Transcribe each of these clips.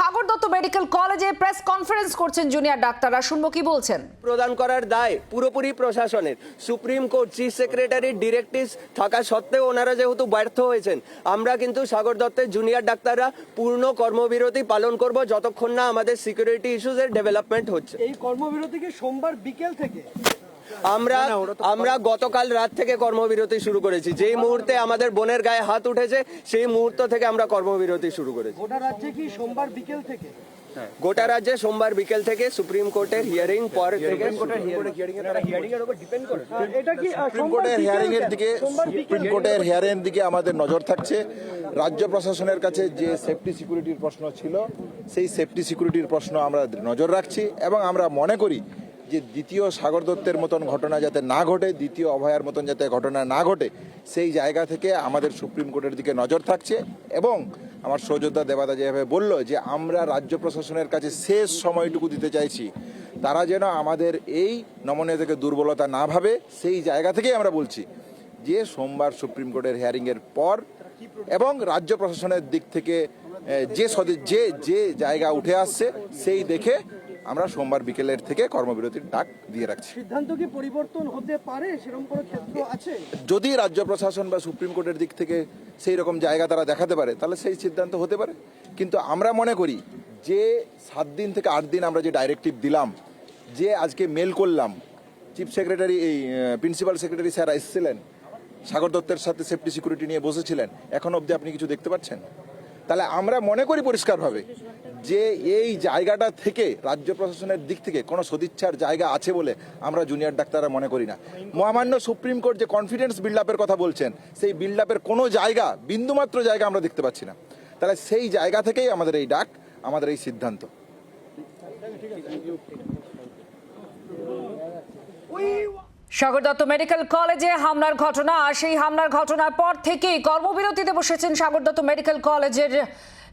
সাগর Dutta medical কলেজে press conference করছেন junior ডাক্তাররা। শুনব কি বলছেন? প্রদান করার দায় পুরোপুরি প্রশাসনের। সুপ্রিম কোর্ট চিফ সেক্রেটারির ডিরেক্টিভ থাকা সত্ত্বেও ওনারা যেহেতু ব্যর্থ হয়েছেন আমরা কিন্তু সাগর দত্তের জুনিয়র ডাক্তাররা পূর্ণ কর্মবিরতি পালন করব যতক্ষণ না আমাদের সিকিউরিটি ইস্যুজের ডেভেলপমেন্ট হচ্ছে। এই কর্মবিরতিকে সোমবার বিকেল থেকে আমরা আমরা গতকাল রাত থেকে কর্মবিরতি শুরু করেছি। যেই মুহূর্তে আমাদের বোনের গায়ে হাত উঠেছে সেই মুহূর্ত থেকে আমরা কর্মবিরতি শুরু করেছি। গোটা রাজ্যে কি সোমবার বিকেল থেকে? গোটা রাজ্যে সোমবার বিকেল থেকে সুপ্রিম কোর্টের হিয়ারিং পর থেকে সুপ্রিম কোর্টের হিয়ারিং এর দিকে সুপ্রিম কোর্টের হিয়ারিং এর দিকে আমাদের নজর থাকছে। রাজ্য প্রশাসনের কাছে যে সেফটি সিকিউরিটির প্রশ্ন ছিল সেই সেফটি সিকিউরিটির প্রশ্ন আমরা নজর রাখছি এবং আমরা মনে করি যে দ্বিতীয় সাগর দত্তের মতন ঘটনা যাতে না ঘটে, দ্বিতীয় অভয়ার মতন যাতে ঘটনা না ঘটে, সেই জায়গা থেকে আমাদের সুপ্রিম কোর্টের দিকে নজর থাকছে এবং আমার সৌযোদ্ধা দেবাদা যেভাবে বলল যে আমরা রাজ্য প্রশাসনের কাছে শেষ সময়টুকু দিতে চাইছি, তারা যেন আমাদের এই নমনীয় থেকে দুর্বলতা না ভাবে, সেই জায়গা থেকেই আমরা বলছি যে সোমবার সুপ্রিম কোর্টের হিয়ারিংয়ের পর এবং রাজ্য প্রশাসনের দিক থেকে যে যে যে জায়গা উঠে আসছে, সেই দেখে আমরা সোমবার বিকেলের থেকে কর্মবিরতির ডাক দিয়ে রাখছি। সিদ্ধান্ত কি পরিবর্তন হতে পারে? সেরকম কোনো ক্ষেত্র আছে? যদি রাজ্য প্রশাসন বা সুপ্রিম কোর্টের দিক থেকে সেই রকম জায়গা তারা দেখাতে পারে তাহলে সেই সিদ্ধান্ত হতে পারে। কিন্তু আমরা মনে করি যে সাত দিন থেকে আট দিন আমরা যে ডাইরেক্টিভ দিলাম যে আজকে মেল করলাম চিফ সেক্রেটারি এই প্রিন্সিপাল সেক্রেটারি স্যার এসেছিলেন সাগর দত্তের সাথে সেফটি সিকিউরিটি নিয়ে বসেছিলেন এখন অবধি আপনি কিছু দেখতে পাচ্ছেন? তাহলে আমরা মনে করি পরিষ্কারভাবে যে এই জায়গাটা থেকে রাজ্য প্রশাসনের দিক থেকে কোনো সদিচ্ছার জায়গা আছে বলে আমরা জুনিয়র ডাক্তাররা মনে করি না। মহামান্য সুপ্রিম কোর্ট যে কনফিডেন্স বিল্ড আপের কথা বলছেন সেই বিল্ড আপের কোনো জায়গা বিন্দুমাত্র জায়গা আমরা দেখতে পাচ্ছি না। তাহলে সেই জায়গা থেকেই আমাদের এই ডাক আমাদের এই সিদ্ধান্ত। সাগর দত্ত মেডিকেল কলেজে হামলার ঘটনা। সেই হামলার ঘটনার পর থেকেই কর্মবিরতিতে বসেছেন সাগরদত্ত মেডিকেল কলেজের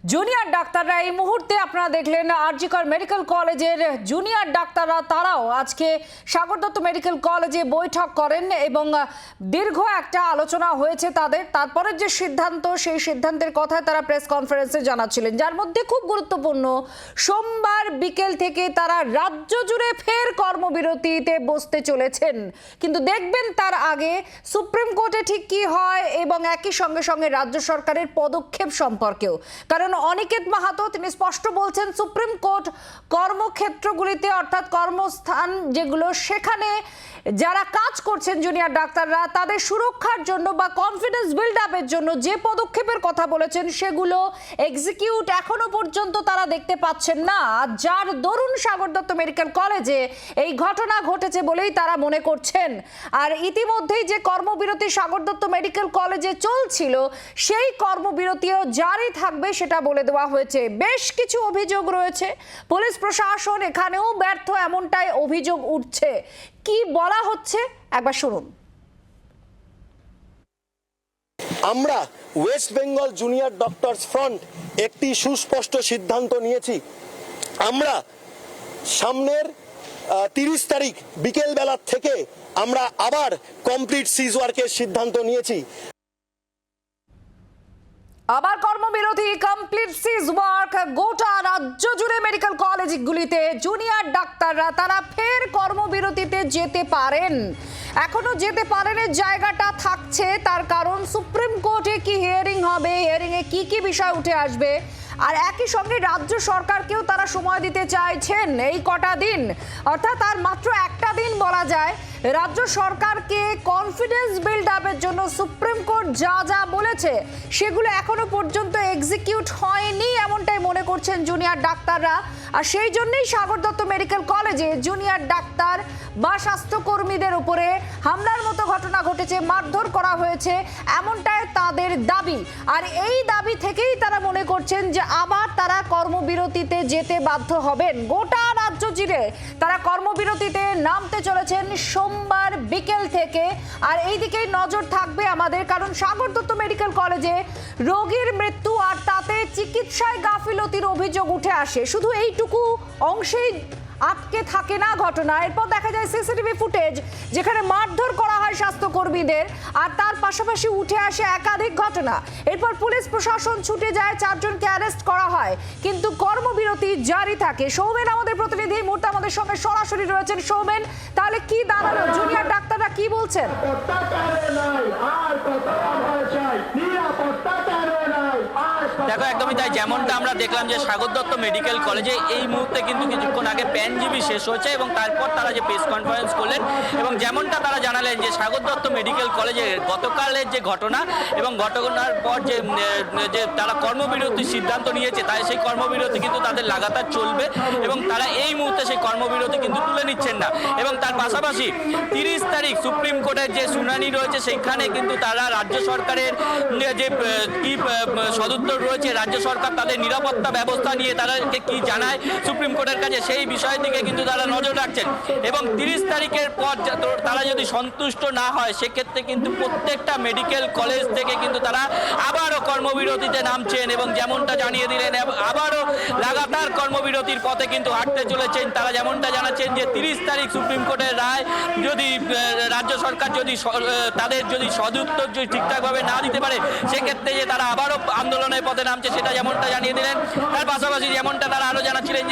জুনিয়র ডাক্তাররা এই মুহূর্তে আপনারা দেখলেন আরজিকর মেডিকেল কলেজের জুনিয়র ডাক্তাররা, তারাও আজকে সাগর দত্ত মেডিকেল কলেজে বৈঠক করেন এবং দীর্ঘ একটা আলোচনা হয়েছে তাদের। তারপরের যে সিদ্ধান্ত, সেই সিদ্ধান্তের কথা তারা প্রেস কনফারেন্সে জানাচ্ছিলেন। যার মধ্যে খুব গুরুত্বপূর্ণ, সোমবার বিকেল থেকে তারা রাজ্য জুড়ে ফের কর্মবিরতিতে বসতে চলেছেন। কিন্তু দেখবেন তার আগে সুপ্রিম কোর্টে ঠিক কি হয় এবং একই সঙ্গে সঙ্গে রাজ্য সরকারের পদক্ষেপ সম্পর্কেও। কারণ অনিকেত মাহাতো তিনি স্পষ্ট বলছেন সুপ্রিম কোর্ট কর্মক্ষেত্রগুলিতে অর্থাৎ কর্মস্থান যেগুলো সেখানে যারা কাজ করছেন জুনিয়র ডাক্তাররা, তাদের সুরক্ষার জন্য বা কনফিডেন্স বিল্ড আপের জন্য যে পদক্ষেপের কথা বলেছেন, সেগুলো এক্সিকিউট এখনও পর্যন্ত তারা দেখতে পাচ্ছেন না। যার দরুন সাগর দত্ত মেডিকেল কলেজে এই ঘটনা ঘটেছে বলেই তারা মনে করছেন। আর ইতিমধ্যেই যে কর্মবিরতি সাগর দত্ত মেডিকেল কলেজে চলছিল, সেই কর্মবিরতিও জারি থাকবে সেটা বলে দেওয়া হয়েছে। বেশ কিছু অভিযোগ রয়েছে। পুলিশ প্রশাসন এখানেও ব্যর্থ, এমনটাই অভিযোগ উঠছে। কি বলা হচ্ছে? একবার শুনুন। আমরা West Bengal junior doctors front একটি সুস্পষ্ট সিদ্ধান্ত নিয়েছি। আমরা সামনের তিরিশ তারিখ বিকেল বেলার থেকে আমরা আবার কমপ্লিট সিজ ওয়ার্কের সিদ্ধান্ত নিয়েছি। আবার কর্মবিরতি কমপ্লিট সিজ ওয়ার্ক গোটা রাজ্য জুড়ে মেডিকেল কলেজগুলিতে জুনিয়র ডাক্তাররা তারা ফের কর্মবিরতিতে যেতে পারেন। এখনও যেতে পারেন, জায়গাটা থাকছে, তার কারণ সুপ্রিম কোর্টে কি হিয়ারিং হবে হিয়ারিংয়ে কি কি বিষয় উঠে আসবে আর একই সঙ্গে রাজ্য সরকারকেও তারা সময় দিতে চাইছেন এই কটা দিন। অর্থাৎ আর মাত্র একটা দিন বলা যায়, রাজ্য সরকারকে কনফিডেন্স বিল্ড আপের জন্য সুপ্রিম কোর্ট যা যা বলেছে, সেগুলো এখনও পর্যন্ত এক্সিকিউট হয়নি এমনটাই মনে করছেন জুনিয়র ডাক্তাররা। আর সেই জন্যই সাগর দত্ত মেডিকেল কলেজে জুনিয়র ডাক্তার বা স্বাস্থ্যকর্মীদের উপরে হামলার মতো ঘটনা ঘটেছে, মারধর করা হয়েছে, এমনটাই তাদের দাবি। আর এই দাবি থেকেই তারা মনে করছেন যে আবার তারা কর্মবিরতিতে যেতে বাধ্য হবেন। গোটা রাজ্য জুড়ে তারা কর্মবিরতিতে নামতে চলেছেন সোমবার বিকেল থেকে। আর এই দিকেই নজর থাকবে আমাদের, কারণ সাগর দত্ত মেডিকেল কলেজে রোগীর মৃত্যু আর তাতে চিকিৎসায় গাফিলতির অভিযোগ উঠে আসে। শুধু এইটুকু অংশেই আটকে থাকে না ঘটনা। এরপর দেখা যায় সিসিটিভি ফুটেজ যেখানে মারধর করা হয় স্বাস্থ্যকর্মীদের আর তার পাশাপাশি উঠে আসে একাধিক ঘটনা। এরপর পুলিশ প্রশাসন ছুটে যায়, চারজনকে অ্যারেস্ট করা হয়। কিন্তু কর্মবিরতি জারি থাকে। সৌমেন আমাদের প্রতিনিধি মুহূর্তে আমাদের সঙ্গে সরাসরি রয়েছেন। সৌমেন, তাহলে কি দাঁড়াল? জুনিয়র ডাক্তাররা কি বলছেন? দেখো, একদমই তাই। যেমনটা আমরা দেখলাম যে সাগর দত্ত মেডিকেল কলেজে এই মুহূর্তে কিন্তু কিছুক্ষণ আগে প্যানজিবি শেষ হয়েছে এবং তারপর তারা যে প্রেস কনফারেন্স করলেন এবং যেমনটা তারা জানালেন যে সাগর দত্ত মেডিকেল কলেজে গতকালের যে ঘটনা এবং ঘটনার পর যে যে তারা কর্মবিরতির সিদ্ধান্ত নিয়েছে, তাই সেই কর্মবিরতি কিন্তু তাদের লাগাতার চলবে এবং তারা এই মুহূর্তে সেই কর্মবিরতি কিন্তু তুলে নিচ্ছেন না। এবং তার পাশাপাশি তিরিশ তারিখ সুপ্রিম কোর্টের যে শুনানি রয়েছে সেইখানে কিন্তু তারা রাজ্য সরকারের যে কি সদুত্তর রয়েছে রাজ্য সরকার তাদের নিরাপত্তা ব্যবস্থা নিয়ে তাদেরকে কি জানায়, সুপ্রিম কোর্টের কাছে সেই বিষয়ের দিকে কিন্তু তারা নজর রাখছেন। এবং তিরিশ তারিখের পর তারা যদি সন্তুষ্ট না হয়, সেক্ষেত্রে কিন্তু প্রত্যেকটা মেডিকেল কলেজ থেকে কিন্তু তারা আবারও কর্মবিরতিতে নামছেন এবং যেমনটা জানিয়ে দিলেন আবারও লাগাতার কর্মবিরতির পথে কিন্তু হাঁটতে চলেছেন। তারা যেমনটা জানাচ্ছেন যে তিরিশ তারিখ সুপ্রিম কোর্টের রায় যদি রাজ্য সরকার যদি তাদের যদি সদুত্তর যদি ঠিকঠাকভাবে না দিতে পারে, সেক্ষেত্রে যে তারা আবারও আন্দোলনের পথে নামছে, সেটা যেমনটা জানিয়ে দিলেন, তার পাশাপাশি যেমনটা তারা আরও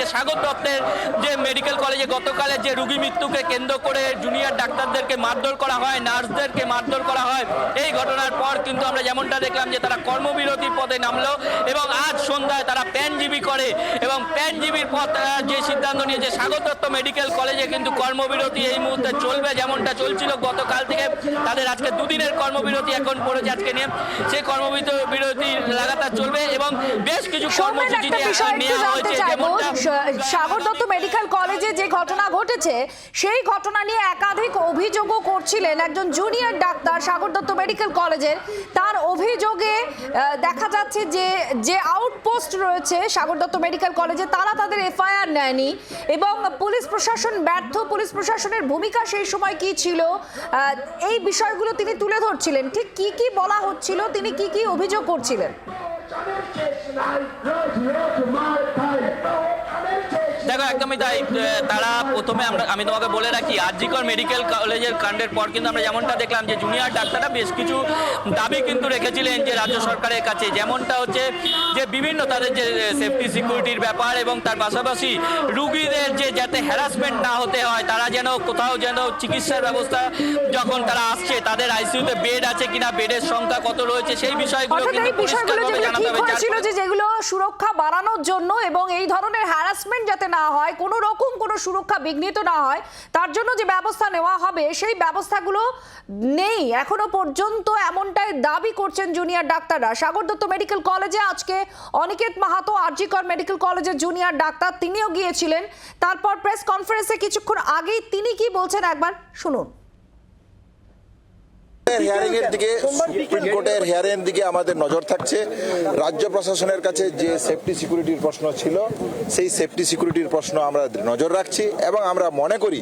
যে দত্তের যে মেডিকেল কলেজে গতকালের যে রুগী মৃত্যুকে কেন্দ্র করে জুনিয়র ডাক্তারদেরকে মারধর করা হয় নার্সদেরকে মারধর করা হয় এই ঘটনার পর কিন্তু আমরা যেমনটা দেখলাম যে তারা কর্মবিরতির পদে নামলো এবং আজ সন্ধ্যায় তারা প্যানজীবী করে এবং প্যানজীবীর পথ আহ, যে সিদ্ধান্ত নিয়েছে সাগর দত্ত মেডিকেল কলেজে কিন্তু কর্মবিরতি এই মুহূর্তে চলবে যেমনটা চলছিল গতকাল থেকে। তাদের আজকে দুদিনের কর্মবিরতি এখন পড়েছে আজকে নিয়ে। সেই কর্মবিরতি লাগাতার চলবে এবং বেশ কিছু কর্মসূচি নেওয়া হয়েছে যেমনটা সাগর দত্ত মেডিকেল কলেজে যে ঘটনা ঘটেছে, সেই ঘটনা নিয়ে একাধিক অভিযোগও করছিলেন একজন junior doctor Sagar Dutta medical কলেজের। তার অভিযোগে দেখা যাচ্ছে যে যে আউটপোস্ট রয়েছে সাগর দত্ত মেডিকেল কলেজে, তারা তাদের এফআইআর নেয়নি এবং পুলিশ প্রশাসন ব্যর্থ। পুলিশ প্রশাসনের ভূমিকা সেই সময় কি ছিল? এই বিষয়গুলো তিনি তুলে ধরছিলেন। ঠিক কি কি বলা হচ্ছিল? তিনি কি কি অভিযোগ করছিলেন? দেখো একদমই তাই তারা প্রথমে আমরা আমি তোমাকে বলে রাখি আরজিকর মেডিকেল কলেজের কাণ্ডের পর কিন্তু আমরা যেমনটা দেখলাম যে জুনিয়র ডাক্তাররা বেশ কিছু দাবি কিন্তু রেখেছিলেন যে রাজ্য সরকারের কাছে। যেমনটা হচ্ছে যে বিভিন্ন তাদের যে সেফটি সিকিউরিটির ব্যাপার এবং তার পাশাপাশি রুগীদের যে যাতে হ্যারাসমেন্ট না হতে হয় তারা যেন কোথাও যেন চিকিৎসার ব্যবস্থা যখন তারা আসছে তাদের আইসিইউতে বেড আছে কিনা বেডের সংখ্যা কত রয়েছে সেই বিষয়গুলো কিন্তু বিষয়গুলো পরিষ্কারভাবে যেগুলো জানাতে ঠিক হবে যার হয়েছিল যে যেগুলো সুরক্ষা বাড়ানোর জন্য এবং এই ধরনের হ্যারাসমেন্ট যাতে না হয়, কোনো রকম কোনো সুরক্ষা বিঘ্নিত না হয়, তার জন্য যে ব্যবস্থা নেওয়া হবে, সেই ব্যবস্থাগুলো নেই। এখনও পর্যন্ত এমনটাই দাবি করছেন জুনিয়র ডাক্তাররা। সাগর দত্ত মেডিকেল কলেজে আজকে অনিকেত মাহাতো, আরজিকর মেডিকেল কলেজের জুনিয়র ডাক্তার, তিনিও গিয়েছিলেন। তারপর প্রেস কনফারেন্সে কিছুক্ষণ আগেই তিনি কি বলছেন একবার শুনুন। হিয়ারিং এর দিকে সুপ্রিম কোর্টের হিয়ারিং দিকে আমাদের নজর থাকছে। রাজ্য প্রশাসনের কাছে যে সেফটি সিকিউরিটির প্রশ্ন ছিল, সেই সেফটি সিকিউরিটির প্রশ্ন আমরা নজর রাখছি এবং আমরা মনে করি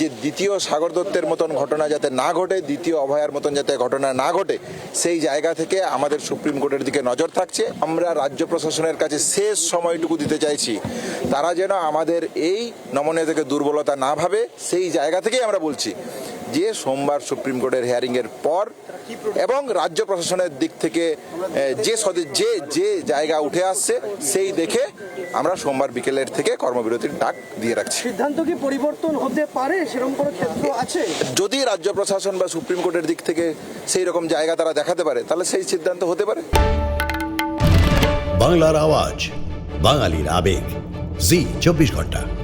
যে দ্বিতীয় সাগর দত্তের মতন ঘটনা যাতে না ঘটে, দ্বিতীয় অভয়ার মতন যাতে ঘটনা না ঘটে, সেই জায়গা থেকে আমাদের সুপ্রিম কোর্টের দিকে নজর থাকছে। আমরা রাজ্য প্রশাসনের কাছে শেষ সময়টুকু দিতে চাইছি। তারা যেন আমাদের এই নমনীয় থেকে দুর্বলতা না ভাবে, সেই জায়গা থেকেই আমরা বলছি। যে সোমবার সুপ্রিম কোর্টের হিয়ারিং এর পর এবং রাজ্য প্রশাসনের দিক থেকে যে সদে- যে যে জায়গা উঠে আসছে সেই দেখে আমরা সোমবার বিকেলের থেকে কর্মবিরতির ডাক দিয়ে রাখছি। সিদ্ধান্ত কি পরিবর্তন হতে পারে? সেরকম কোনো ক্ষেত্র আছে? যদি রাজ্য প্রশাসন বা সুপ্রিম কোর্টের দিক থেকে সেই রকম জায়গা তারা দেখাতে পারে তাহলে সেই সিদ্ধান্ত হতে পারে। বাংলার আওয়াজ বাঙালির আবেগ। জি চব্বিশ ঘণ্টা।